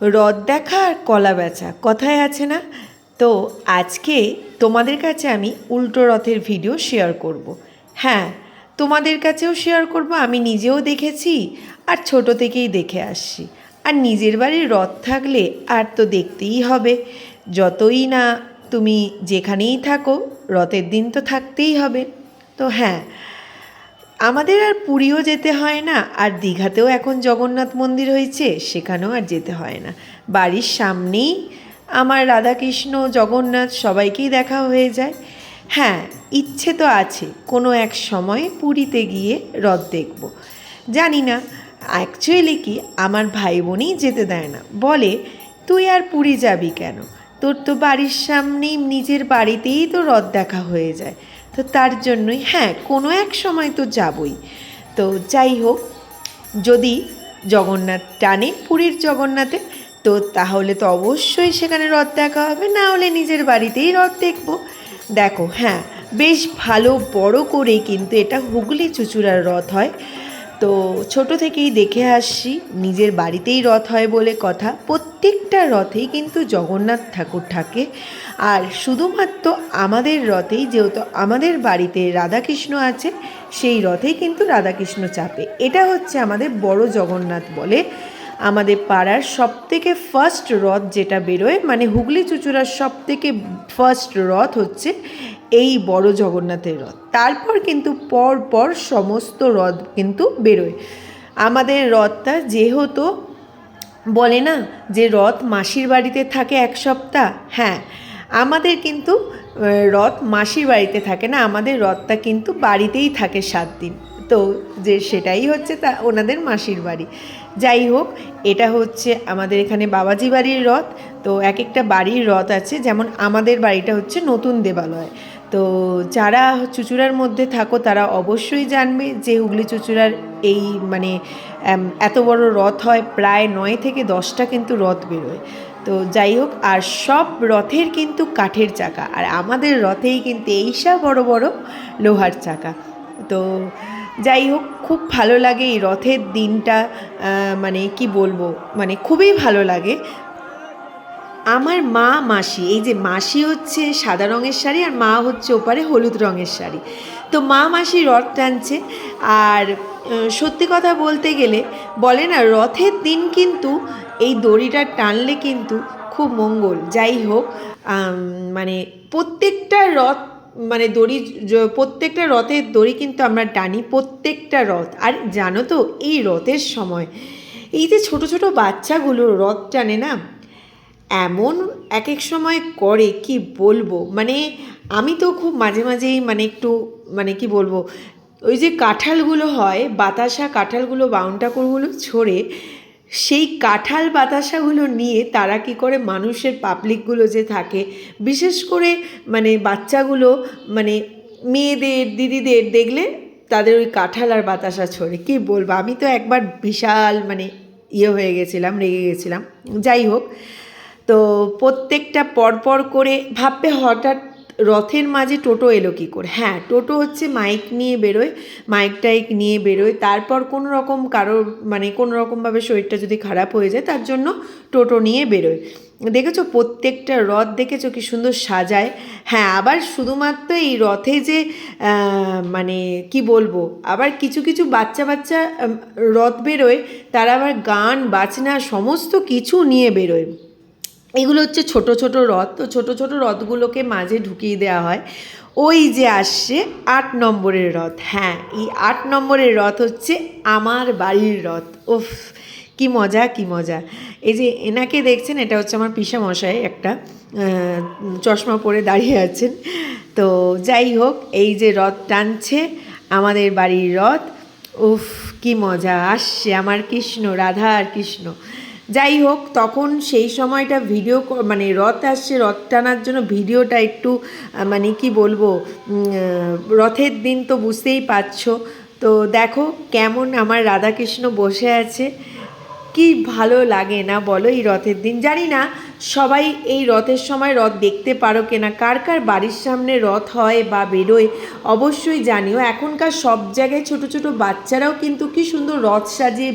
রথ দেখা আর কলা বেচা, কথায় আছে না? তো আজকে তোমাদের কাছে আমি উল্টো রথের ভিডিও শেয়ার করব। হ্যাঁ তোমাদের কাছেও শেয়ার করব, আমি নিজেও দেখেছি আর ছোট থেকেই দেখে আসছি। আর নিজের বাড়ির রথ থাকলে আর তো দেখতেই হবে। যতই না তুমি যেখানেই থাকো, রথের দিন তো থাকতেই হবে। তো হ্যাঁ আমাদের আর পুরীও যেতে হয় না, আর দীঘাতেও এখন জগন্নাথ মন্দির হয়েছে, সেখানেও আর যেতে হয় না। বাড়ির সামনেই আমার রাধাকৃষ্ণ, জগন্নাথ সবাইকেই দেখা হয়ে যায়। হ্যাঁ ইচ্ছে তো আছে, কোনো এক সময় পুরীতে গিয়ে রথ দেখব। জানি না অ্যাকচুয়ালি কি, আমার ভাই বোনই যেতে দেয় না। বলে, তুই আর পুরী যাবি কেন? তোর তো বাড়ির সামনেই, নিজের বাড়িতেই তো রথ দেখা হয়ে যায়। তো তার জন্যই হ্যাঁ কোনো এক সময় তো যাবই। তো যাই হোক, যদি জগন্নাথ টানে পুরীর জগন্নাথে তো তাহলে তো অবশ্যই সেখানে রথ দেখা হবে। না হলে নিজের বাড়িতেই রথ দেখব। দেখো হ্যাঁ বেশ ভালো বড় করে কিন্তু এটা হুগলি চুচুড়ার রথ হয়। তো ছোট থেকেই দেখে আসছি নিজের বাড়িতেই রথ হয় বলে কথা। প্রত্যেকটা রথেই কিন্তু জগন্নাথ ঠাকুর থাকে। আর শুধুমাত্র আমাদের রথেই যেহেতু আমাদের বাড়িতে রাধাকৃষ্ণ আছে, সেই রথেই কিন্তু রাধাকৃষ্ণ চাপে। এটা হচ্ছে আমাদের বড় জগন্নাথ বলে আমাদের পাড়ার সব থেকে ফার্স্ট রথ যেটা বেরোয় মানে হুগলি চুচুড়ার সব থেকে ফার্স্ট রথ হচ্ছে এই বড় জগন্নাথের রথ। তারপর কিন্তু পর পর সমস্ত রথ কিন্তু বেরোয়। আমাদের রথটা যেহেতু বলে না যে রথ মাসির বাড়িতে থাকে এক সপ্তাহ হ্যাঁ আমাদের কিন্তু রথ মাসির বাড়িতে থাকে না, আমাদের রথটা কিন্তু বাড়িতেই থাকে সাত দিন। তো যে সেটাই হচ্ছে তা ওনাদের মাসির বাড়ি। যাই হোক, এটা হচ্ছে আমাদের এখানে বাবাজি বাড়ির রথ। তো এক একটা বাড়ির রথ আছে, যেমন আমাদের বাড়িটা হচ্ছে নতুন দেবালয়। তো যারা চুচুড়ার মধ্যে থাকো, তারা অবশ্যই জানবে যে হুগলি চুচুড়ার এই মানে এত বড় রথ হয়, প্রায় নয় থেকে দশটা কিন্তু রথ বেরোয়। তো যাই হোক, আর সব রথের কিন্তু কাঠের চাকা, আর আমাদের রথেই কিন্তু এইসা বড় বড় লোহার চাকা। তো যাই হোক, খুব ভালো লাগে এই রথের দিনটা মানে কি বলব মানে খুবই ভালো লাগে। আমার মা মাসি, এই যে মাসি হচ্ছে সাদা রঙের শাড়ি আর মা হচ্ছে ওপারে হলুদ রঙের শাড়ি। তো মা মাসি রথ টানছে আর সত্যি কথা বলতে গেলে বলে না, রথের দিন কিন্তু এই দড়িটা টানলে কিন্তু খুব মঙ্গল। যাই হোক মানে প্রত্যেকটা রথ মানে দড়ি প্রত্যেকটা রথের দড়ি কিন্তু আমরা টানি প্রত্যেকটা রথ। আর জানো তো, এই রথের সময় এই যে ছোট ছোট বাচ্চাগুলো রথ টানে না, এমন এক এক সময় করে, কি বলব? মানে আমি তো খুব মাঝে মাঝেই মানে একটু মানে কি বলব? ওই যে কাঁঠালগুলো হয়, বাতাসা কাঁঠালগুলো বাউনটাকুরগুলো ছড়ে সেই কাঁঠাল বাতাসাগুলো নিয়ে তারা কি করে মানুষের পাবলিকগুলো যে থাকে, বিশেষ করে মানে বাচ্চাগুলো মানে মেয়েদের, দিদিদের দেখলে তাদের ওই কাঁঠাল আর বাতাসা ছড়ে। কি বলব? আমি তো একবার বিশাল মানে ইয়ে হয়ে গেছিলাম, রেগে গেছিলাম। যাই হোক, তো প্রত্যেকটা পরপর করে ভাববে হঠাৎ রথের মাঝে টোটো এলো কী করে? হ্যাঁ টোটো হচ্ছে মাইক নিয়ে বেরোয় মাইক টাইক নিয়ে বেরোয়। তারপর কোনো রকম কারোর মানে কোনো রকমভাবে শরীরটা যদি খারাপ হয়ে যায়, তার জন্য টোটো নিয়ে বেরোয়। দেখেছ? প্রত্যেকটা রথ দেখেছ কি সুন্দর সাজায়? হ্যাঁ আবার শুধুমাত্র এই রথে যে মানে কি বলব? আবার কিছু কিছু বাচ্চা বাচ্চা রথ বেরোয়, তারা আবার গান, বাজনা, সমস্ত কিছু নিয়ে বেরোয়। এগুলো হচ্ছে ছোট ছোট রথ। তো ছোট ছোট রথগুলোকে মাঝে ঢুকিয়ে দেওয়া হয়। ওই যে আসছে আট নম্বরের রথ। হ্যাঁ এই আট নম্বরের রথ হচ্ছে আমার বাড়ির রথ। ওফ কি মজা কি মজা। এই যে এনাকে দেখছেন, এটা হচ্ছে আমার পিসা মশাই একটা চশমা পরে দাঁড়িয়ে আছেন। তো যাই হোক, এই যে রথ টানছে আমাদের বাড়ির রথ। উফ, কি মজা। আসছে আমার কৃষ্ণ, রাধা আর কৃষ্ণ। যাই হোক তখন সেই সময়টা ভিডিও মানে রথ আসছে, রথ টানার জন্য ভিডিওটা একটু মানে কি বলব রথের দিন তো বুঝতেই পারছ। তো দেখো কেমন আমার রাধাকৃষ্ণ বসে আছে। কি ভালো লাগে না বলো এই রথের দিন। জানি না সবাই এই রথের সময় রথ দেখতে পারো কিনা, কার কার বাড়ির সামনে রথ হয় বা বেরোয়, অবশ্যই জানিও। এখনকার সব জায়গায় ছোট ছোট বাচ্চারাও কিন্তু কি সুন্দর রথ সাজিয়ে